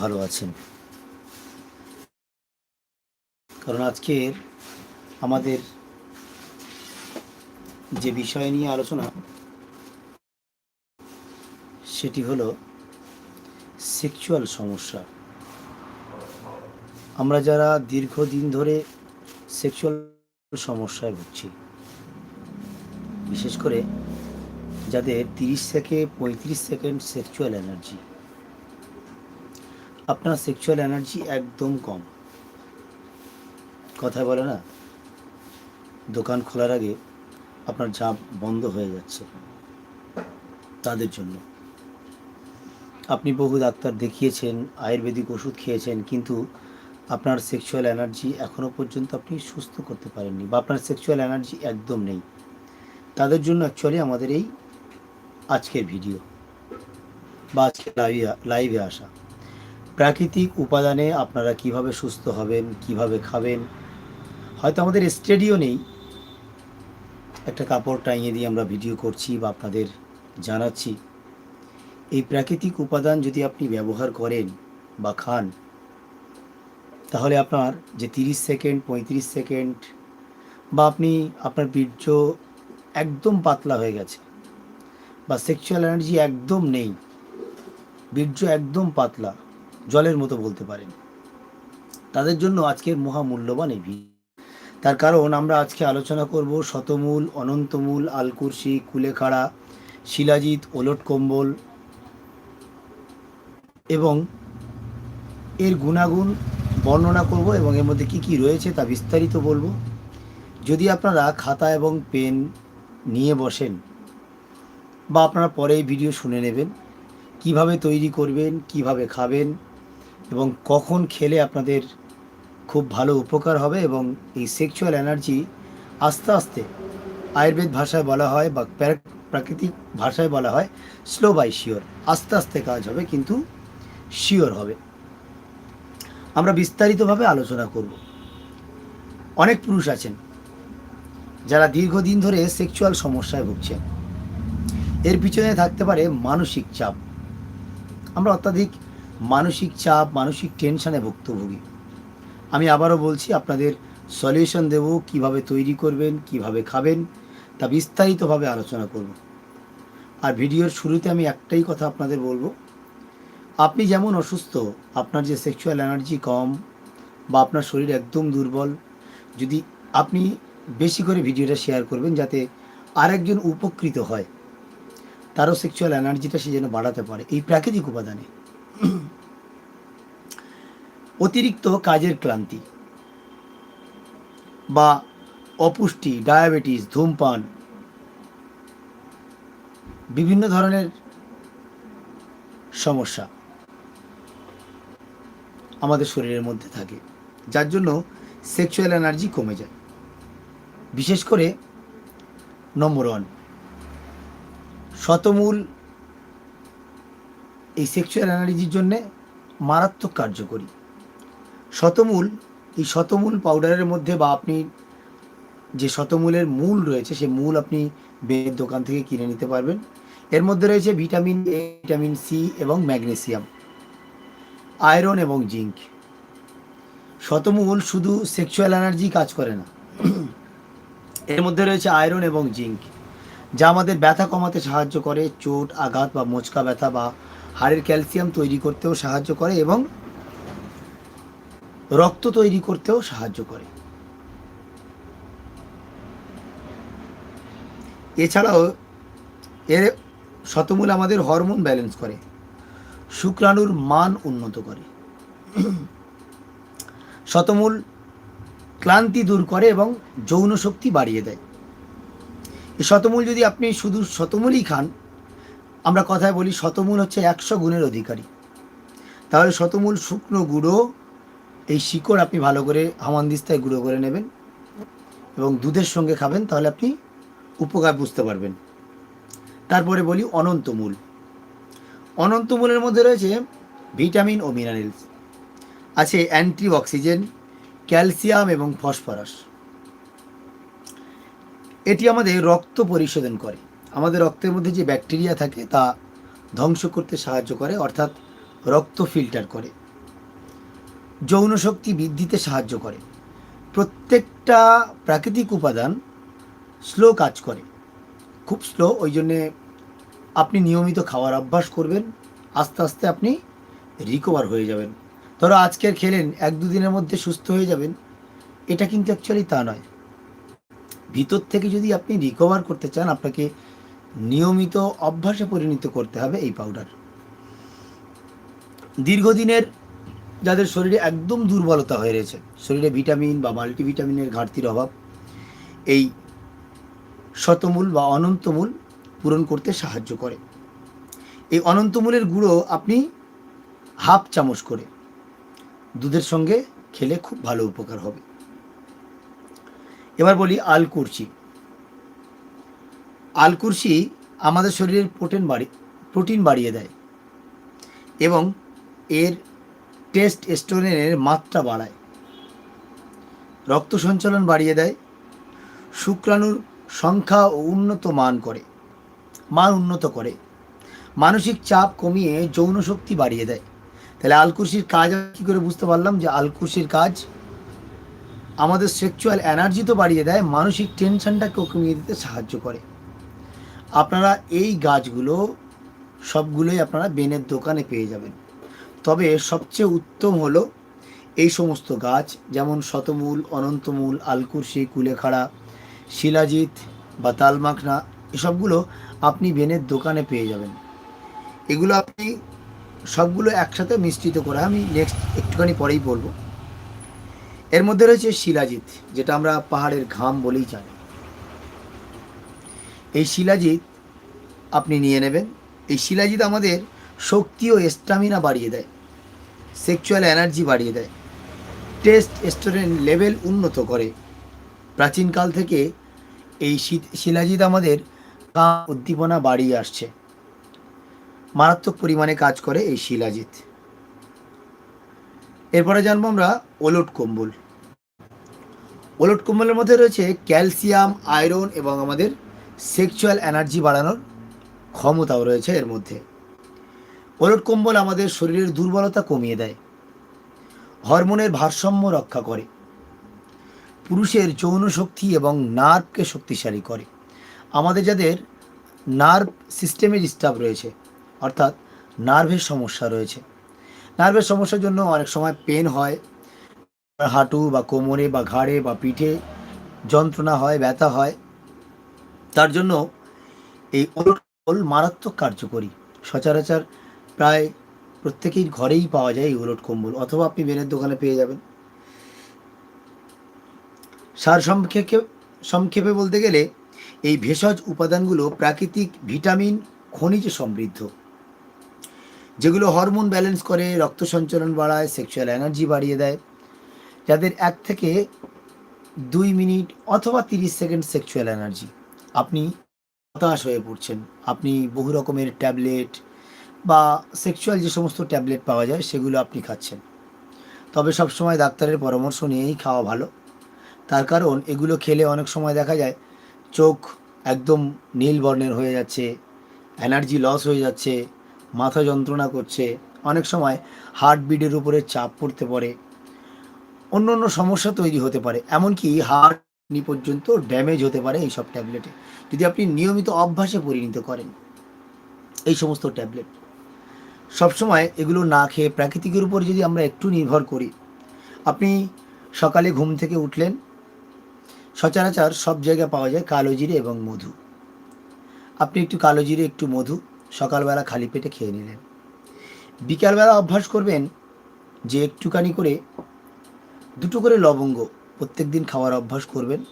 ভালো আছেন। কারণ আজকের আমাদের যে বিষয় নিয়ে আলোচনা, সেটি হলো সেক্সুয়াল সমস্যা। আমরা যারা দীর্ঘদিন ধরে সেক্সুয়াল সমস্যায় ভুগছি, বিশেষ করে যাদের তিরিশ থেকে পঁয়ত্রিশ সেকেন্ড সেক্সুয়াল এনার্জি আপনার সেক্সুয়াল এনার্জি একদম কম। কথায় বলে না, দোকান খোলার আগে আপনার ঝাঁপ বন্ধ হয়ে যাচ্ছে তাদের জন্য। আপনি বহু ডাক্তার দেখিয়েছেন, আয়ুর্বেদিক ওষুধ খেয়েছেন, কিন্তু আপনার সেক্সুয়াল এনার্জি এখনও পর্যন্ত আপনি সুস্থ করতে পারেননি বা আপনার সেক্সুয়াল এনার্জি একদম নেই। তাদের জন্য অ্যাকচুয়ালি আমাদের এই আজকের ভিডিও বা আজকে লাইভে লাইভে আসা। প্রাকৃতিক উপাদানে আপনারা কীভাবে সুস্থ হবেন, কীভাবে খাবেন? হয়তো আমাদের স্টেডিও নেই। একটা কাপড় টাঙিয়ে দিয়ে আমরা ভিডিও করছি বা আপনাদের জানাচ্ছি। এই প্রাকৃতিক উপাদান যদি আপনি ব্যবহার করেন বা খান, তাহলে আপনার যে তিরিশ সেকেন্ড, পঁয়ত্রিশ সেকেন্ড বা আপনি আপনার বীর্য একদম পাতলা হয়ে গেছে বা সেক্সুয়াল এনার্জি একদম নেই, বীর্য একদম পাতলা জলের মতো বলতে পারেন। তাদের জন্য আজকের মহামূল্যবান এই ভিডিও। তার কারণ আমরা আজকে আলোচনা করব শতমূল, অনন্তমূল, আলকুরসি, কুলেখাড়া, শিলাজিৎ, ওলট কম্বল এবং এর গুণাগুণ বর্ণনা করব এবং এর মধ্যে কি কি রয়েছে তা বিস্তারিত বলব। যদি আপনারা খাতা এবং পেন নিয়ে বসেন বা আপনারা পরে এই ভিডিও শুনে নেবেন, কীভাবে তৈরি করবেন, কীভাবে খাবেন এবং কখন খেলে আপনাদের খুব ভালো উপকার হবে এবং এই সেক্সুয়াল এনার্জি আস্তে আস্তে আয়ুর্বেদ ভাষায় বলা হয় বা প্রা- প্রাকৃতিক ভাষায় বলা হয় স্লো বাই শিওর আস্তে আস্তে কাজ হবে কিন্তু শিওর হবে। আমরা বিস্তারিতভাবে আলোচনা করব। অনেক পুরুষ আছেন যারা দীর্ঘদিন ধরে সেক্সুয়াল সমস্যায় ভুগছেন। এর পিছনে থাকতে পারে মানসিক চাপ। আমরা অত্যাধিক মানসিক চাপ, মানসিক টেনশনে ভুক্তভোগী। আমি আবারও বলছি, আপনাদের সলিউশন দেব, কীভাবে তৈরি করবেন, কীভাবে খাবেন, তা বিস্তারিতভাবে আলোচনা করব। আর ভিডিওর শুরুতে আমি একটাই কথা আপনাদের বলব, আপনি যেমন অসুস্থ, আপনার যে সেক্সুয়াল এনার্জি কম বা আপনার শরীর একদম দুর্বল, যদি আপনি বেশি করে ভিডিওটা শেয়ার করবেন, যাতে আরেকজন উপকৃত হয়, তারও সেক্সুয়াল এনার্জিটা সে যেন বাড়াতে পারে। এই প্রাকৃতিক উপাদানে। অতিরিক্ত কাজের ক্লান্তি বা অপুষ্টি, ডায়াবেটিস, ধূমপান, বিভিন্ন ধরনের সমস্যা আমাদের শরীরের মধ্যে থাকে, যার জন্য সেক্সুয়াল এনার্জি কমে যায়। বিশেষ করে নম্বর ওয়ান শতমূল এই সেক্সুয়াল এনার্জির জন্যে মারাত্মক কার্যকরী। শতমূল, এই শতমূল পাউডারের মধ্যে বা আপনি যে শতমূলের মূল রয়েছে সে মূল আপনি বের দোকান থেকে কিনে নিতে পারবেন। এর মধ্যে রয়েছে ভিটামিন এ ভিটামিন সি এবং ম্যাগনেসিয়াম আয়রন এবং জিঙ্ক শতমূল শুধু সেক্সুয়াল এনার্জি কাজ করে না। এর মধ্যে রয়েছে আয়রন এবং জিঙ্ক যা আমাদের ব্যথা কমাতে সাহায্য করে, চোট, আঘাত বা মোচকা ব্যথা বা হাড়ের ক্যালসিয়াম তৈরি করতেও সাহায্য করে এবং রক্ত তৈরি করতেও সাহায্য করে। এছাড়াও এর শতমূল আমাদের হরমোন ব্যালেন্স করে, শুক্রাণুর মান উন্নত করে। শতমূল ক্লান্তি দূর করে এবং যৌন শক্তি বাড়িয়ে দেয়। এই শতমূল যদি আপনি শুধু শতমূলই খান, আমরা কথায় বলি শতমূল হচ্ছে একশো গুণের অধিকারী। তাহলে শতমূল শুকনো গুঁড়ো এই শিকড় আপনি ভালো করে হামানদিস্তায় গুঁড়ো করে নেবেন এবং দুধের সঙ্গে খাবেন, তাহলে আপনি উপকার বুঝতে পারবেন। তারপরে বলি অনন্তমূল অনন্তমূলের মধ্যে রয়েছে ভিটামিন ও মিনারেলস। আছে অ্যান্টি অক্সিজেন ক্যালসিয়াম এবং ফসফরাস। এটি আমাদের রক্ত পরিশোধন করে। আমাদের রক্তের মধ্যে যে ব্যাকটেরিয়া থাকে, তা ধ্বংস করতে সাহায্য করে, অর্থাৎ রক্ত ফিল্টার করে। যৌন শক্তি বৃদ্ধিতে সাহায্য করে। প্রত্যেকটা প্রাকৃতিক উপাদান স্লো কাজ করে। খুব স্লো, ওই জন্যে আপনি নিয়মিত খাওয়ার অভ্যাস করবেন, আস্তে আস্তে আপনি রিকভার হয়ে যাবেন। ধরো আজকের খেলেন, এক দুদিনের মধ্যে সুস্থ হয়ে যাবেন। এটা কিন্তু অ্যাকচুয়ালি তা নয়। ভিতর থেকে যদি আপনি রিকভার করতে চান, আপনাকে নিয়মিত অভ্যাসে পরিণত করতে হবে এই পাউডার দীর্ঘদিনের যাদের শরীরে একদম দুর্বলতা হয়ে রয়েছে, শরীরে ভিটামিন বা মাল্টিভিটামিনের ঘাটতির অভাব, এই শতমূল বা অনন্তমূল পূরণ করতে সাহায্য করে। এই অনন্তমূলের গুঁড়ো আপনি হাফ চামচ করে দুধের সঙ্গে খেলে খুব ভালো উপকার হবে। এবার বলি আলকুরচি। আলকুরচি আমাদের শরীরের প্রোটিন বাড়ি, প্রোটিন বাড়িয়ে দেয় এবং এর টেস্ট স্টোরেনের মাত্রা বাড়ায়। রক্ত সঞ্চালন বাড়িয়ে দেয়। শুক্রাণুর সংখ্যা ও উন্নত মান করে, মান উন্নত করে। মানসিক চাপ কমিয়ে যৌন শক্তি বাড়িয়ে দেয়। তাহলে আলকুশির কাজ কী করে বুঝতে পারলাম যে আলকুশির কাজ? আমাদের সেক্সুয়াল এনার্জি তো বাড়িয়ে দেয়, মানসিক টেনশনটাকেও কমিয়ে দিতে সাহায্য করে। আপনারা এই গাছগুলো সবগুলোই আপনারা বেনের দোকানে পেয়ে যাবেন। তবে সবচেয়ে উত্তম হলো এই সমস্ত গাছ, যেমন শতমূল, অনন্তমূল আলকুরশি কুলেখাড়া, শিলাজিৎ বা তালমাখনা এসবগুলো আপনি বেনের দোকানে পেয়ে যাবেন। এগুলো আপনি সবগুলো একসাথে মিশ্রিত করে আমি নেক্সট একটুখানি পরেই বলব। এর মধ্যে রয়েছে শিলাজিৎ, যেটা আমরা পাহাড়ের ঘাম বলেই জানি। এই শিলাজিৎ আপনি নিয়ে নেবেন। এই শিলাজিৎ আমাদের শক্তি ও স্টামিনা বাড়িয়ে দেয়। সেক্সুয়াল এনার্জি বাড়িয়ে দেয়। টেস্ট স্টোরেন লেভেল উন্নত করে। প্রাচীনকাল থেকে এই শিলাজিৎ আমাদের কাম উদ্দীপনা বাড়িয়ে আসছে। মারাত্মক পরিমাণে কাজ করে এই শিলাজিৎ। এরপরে জানব আমরা ওলট কম্বল। ওলট কম্বলের মধ্যে রয়েছে ক্যালসিয়াম, আয়রন এবং আমাদের সেক্সুয়াল এনার্জি বাড়ানোর ক্ষমতাও রয়েছে এর মধ্যে। ওলট কম্বল আমাদের শরীরের দুর্বলতা কমিয়ে দেয়। হরমোনের ভারসাম্য রক্ষা করে। পুরুষের যৌন শক্তি এবং নার্ভকে শক্তিশালী করে। আমাদের যাদের নার্ভ সিস্টেমে ডিস্টার্ব রয়েছে, অর্থাৎ নার্ভের সমস্যা রয়েছে। নার্ভের সমস্যার জন্য অনেক সময় পেন হয়, হাঁটু বা কোমরে বা ঘাড়ে বা পিঠে যন্ত্রণা হয়, ব্যথা হয়। তার জন্য এই ওলট মারাত্মক কার্যকরী। সচরাচর প্রায় প্রত্যেকেই ঘরেই পাওয়া যায় এই কম্বল, অথবা আপনি বেনের দোকানে পেয়ে যাবেন। সার সংক্ষেপে সংক্ষেপে বলতে গেলে, এই ভেষজ উপাদানগুলো প্রাকৃতিক ভিটামিন, খনিজ সমৃদ্ধ, যেগুলো হরমোন ব্যালেন্স করে, রক্ত সঞ্চালন বাড়ায়, সেক্সুয়াল এনার্জি বাড়িয়ে দেয়, যাদের এক থেকে দুই মিনিট অথবা তিরিশ সেকেন্ড সেক্সুয়াল এনার্জি। আপনি হতাশ হয়ে পড়ছেন, আপনি বহু রকমের ট্যাবলেট বা সেক্সুয়াল যে সমস্ত ট্যাবলেট পাওয়া যায়, সেগুলো আপনি খাচ্ছেন। তবে সবসময় ডাক্তারের পরামর্শ নিয়েই খাওয়া ভালো। তার কারণ, এগুলো খেলে অনেক সময় দেখা যায়, চোখ একদম নীল বর্ণের হয়ে যাচ্ছে এনার্জি লস হয়ে যাচ্ছে, মাথা যন্ত্রণা করছে, অনেক সময় হার্টবিটের উপরে চাপ পড়তে পারে, অন্য অন্য সমস্যা তৈরি হতে পারে, এমনকি হার্ট নি পর্যন্ত ড্যামেজ হতে পারে এই সব ট্যাবলেটে যদি আপনি নিয়মিত অভ্যাসে পরিণত করেন, এই সমস্ত ট্যাবলেট সবসময় এগুলো না খেয়ে প্রাকৃতিকের উপর যদি আমরা একটু নির্ভর করি, আপনি সকালে ঘুম থেকে উঠলেন, সচরাচর সব জায়গায় পাওয়া যায় কালো জিরে এবং মধু। আপনি একটু কালো জিরে, একটু মধু সকালবেলা খালি পেটে খেয়ে নিলেন। বিকালবেলা অভ্যাস করবেন যে একটুখানি করে, দুটো করে লবঙ্গ প্রত্যেক দিন খাওয়ার অভ্যাস করবেন।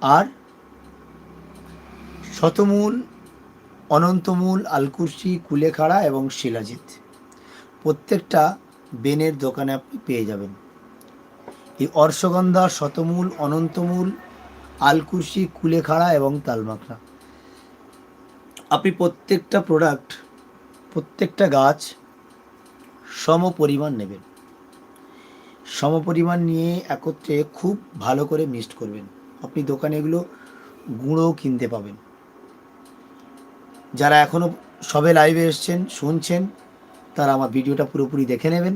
আর শতমূল অনন্তমূল, আলকুরসি, কুলেখাড়া এবং শিলাজিৎ। প্রত্যেকটা বেনের দোকানে আপনি পেয়ে যাবেন। এই অর্শগন্ধা, শতমূল, অনন্তমূল, আলকুরসি, কুলেখাড়া এবং তালমাখনা আপনি প্রত্যেকটা প্রোডাক্ট, প্রত্যেকটা গাছ সম পরিমাণ নেবেন। সম পরিমাণ নিয়ে একত্রে খুব ভালো করে মিক্সড করবেন। আপনি দোকানে এগুলো গুঁড়োও কিনতে পাবেন। যারা এখনও সবে লাইভে এসছেন, শুনছেন, তারা আমার ভিডিওটা পুরোপুরি দেখে নেবেন।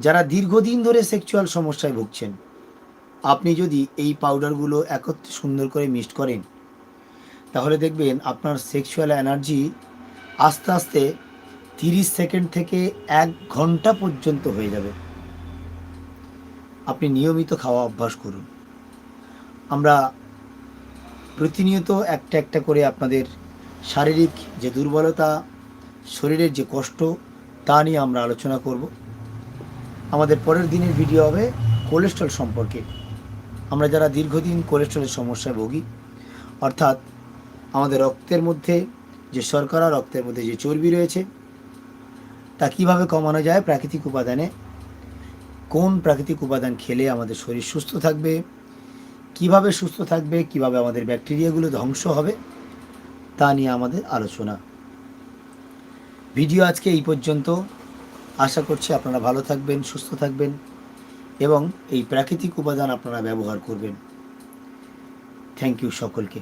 যারা দীর্ঘদিন ধরে সেক্সুয়াল সমস্যায় ভুগছেন, আপনি যদি এই পাউডারগুলো একত্রে সুন্দর করে মিক্সড করেন, তাহলে দেখবেন আপনার সেক্সুয়াল এনার্জি আস্তে আস্তে তিরিশ সেকেন্ড থেকে এক ঘণ্টা পর্যন্ত হয়ে যাবে। আপনি নিয়মিত খাওয়া অভ্যাস করুন। আমরা প্রতিনিয়ত একটা একটা করে আপনাদের শারীরিক যে দুর্বলতা, শরীরের যে কষ্ট, তা নিয়ে আমরা আলোচনা করব। আমাদের পরের দিনের ভিডিও হবে কোলেস্ট্রল সম্পর্কে। আমরা যারা দীর্ঘদিন কোলেস্ট্রলের সমস্যায় ভুগি, অর্থাৎ আমাদের রক্তের মধ্যে যে শর্করা, রক্তের মধ্যে যে চর্বি রয়েছে, তা কীভাবে কমানো যায় প্রাকৃতিক উপাদানে, কোন প্রাকৃতিক উপাদান খেলে আমাদের শরীর সুস্থ থাকবে, কীভাবে সুস্থ থাকবে, কীভাবে আমাদের ব্যাকটেরিয়াগুলো ধ্বংস হবে তা নিয়ে আমাদের আলোচনা। ভিডিও আজকে এই পর্যন্ত। আশা করছি আপনারা ভালো থাকবেন, সুস্থ থাকবেন এবং এই প্রাকৃতিক উপাদান আপনারা ব্যবহার করবেন। থ্যাংক ইউ সকলকে।